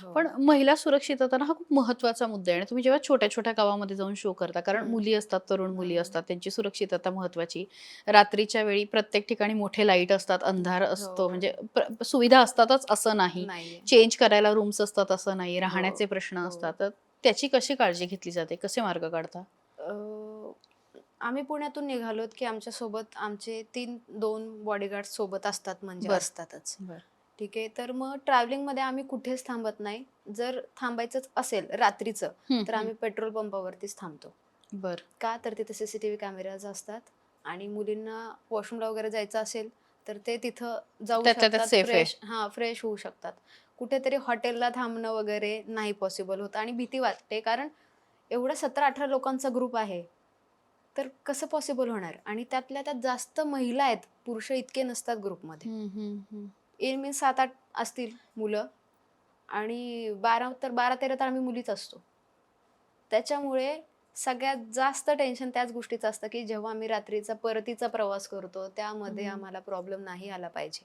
हो. पण महिला सुरक्षितता हा खूप महत्त्वाचा मुद्दा आहे आणि तुम्ही जेव्हा छोट्या छोट्या गावामध्ये जाऊन शो करता कारण. मुली असतात तरुण मुली. असतात त्यांची सुरक्षितता महत्वाची रात्रीच्या वेळी प्रत्येक ठिकाणी मोठे लाइट असतात अंधार असतो हो. म्हणजे सुविधा असतातच असं नाही. चेंज करायला रूम्स असतात असं नाही राहण्याचे हो. प्रश्न हो. असतात तर त्याची कशी काळजी घेतली जाते कसे मार्ग काढता आम्ही पुण्यातून निघालोत की आमच्यासोबत आमचे तीन दोन बॉडीगार्ड सोबत असतात म्हणजे. असतातच. ठीक आहे. तर मग ट्रॅव्हलिंगमध्ये आम्ही कुठेच थांबत नाही. जर थांबायचंच असेल रात्रीचं तर आम्ही पेट्रोल पंपावरतीच थांबतो. बर. का? तर तिथे सीसीटीव्ही कॅमेराज असतात आणि मुलींना वॉशरूमला वगैरे जायचं असेल तर ते तिथं जाऊ शकतात. फ्रेश हा फ्रेश होऊ शकतात. कुठेतरी हॉटेलला थांबणं वगैरे नाही पॉसिबल होतं आणि भीती वाटते कारण एवढा सतरा अठरा लोकांचा ग्रुप आहे. तर कसं पॉसिबल होणार? आणि त्यातल्या त्यात जास्त महिला आहेत पुरुष इतके नसतात ग्रुपमध्ये इन मीन सात आठ असतील मुलं. आणि बारा तर बारा तेरा तर आम्ही मुलीच असतो. त्याच्यामुळे सगळ्यात जास्त टेन्शन त्याच गोष्टीचं असतं की जेव्हा आम्ही रात्रीचा परतीचा प्रवास करतो त्यामध्ये. आम्हाला प्रॉब्लेम नाही आला पाहिजे.